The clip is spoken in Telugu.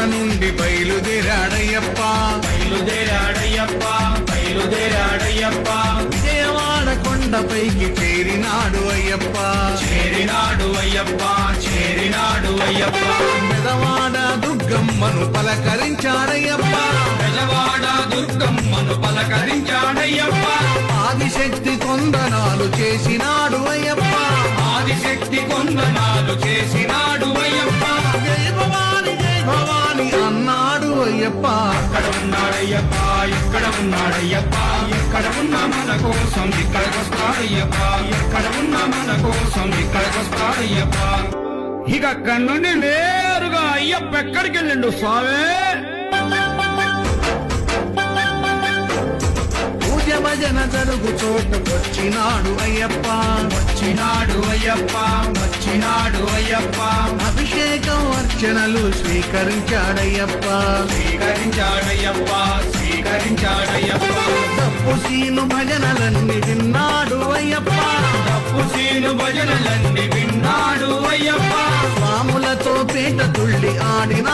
నుండి బయలుదేరాడయ్యప్ప బయలుదేరాడయ్యప్ప బయలుదేరాడయ్యప్ప విజయవాడ కొండపైకి చేరినాడు అయ్యప్ప. చేరినాడు అయ్యప్ప చేరినాడు అయ్యప్ప. పెదవాడ దుర్గమ్మను పలకరించాడయ్యప్ప. బెజవాడ దుర్గమ్మను పలకరించాడయ్యప్ప. ఆదిశక్తి కొందనాలు చేసినాడు అయ్యప్ప. ఆదిశక్తి కొందనాలు చేసినాడు అయ్యప్ప. జై భవాని జై భవాని. అన్నాడు అయ్యప్ప అక్కడ ఉన్నాడయ్యప్ప ఇక్కడ ఉన్నాడయ్యప్ప ఇక్కడ ఉన్నా మన కోసం ఇక్కడికొస్తాడయ్యప్ప ఇక్కడ ఉన్నా మన కోసం ఇక్కడికొస్తాడయ్యప్ప ఇక అక్కడి నుండి నేరుగా అయ్యప్ప ఎక్కడికి వెళ్ళిండు స్వామి? పూజ భజన జరుగు చోటుకొచ్చినాడు అయ్యప్ప వచ్చినాడు అయ్యప్ప వచ్చినాడు అయ్యప్ప. అర్చనలు స్వీకరించాడయ్యప్ప. స్వీకరించాడయ్యప్ప స్వీకరించాడయ్యప్ప. తప్పు సీను భజనలన్నీ విన్నాడు అయ్యప్ప. తప్పు సీను భజనలన్నీ విన్నాడు అయ్యప్ప. స్వాములతో పేట తుళ్ళి స్వాములతో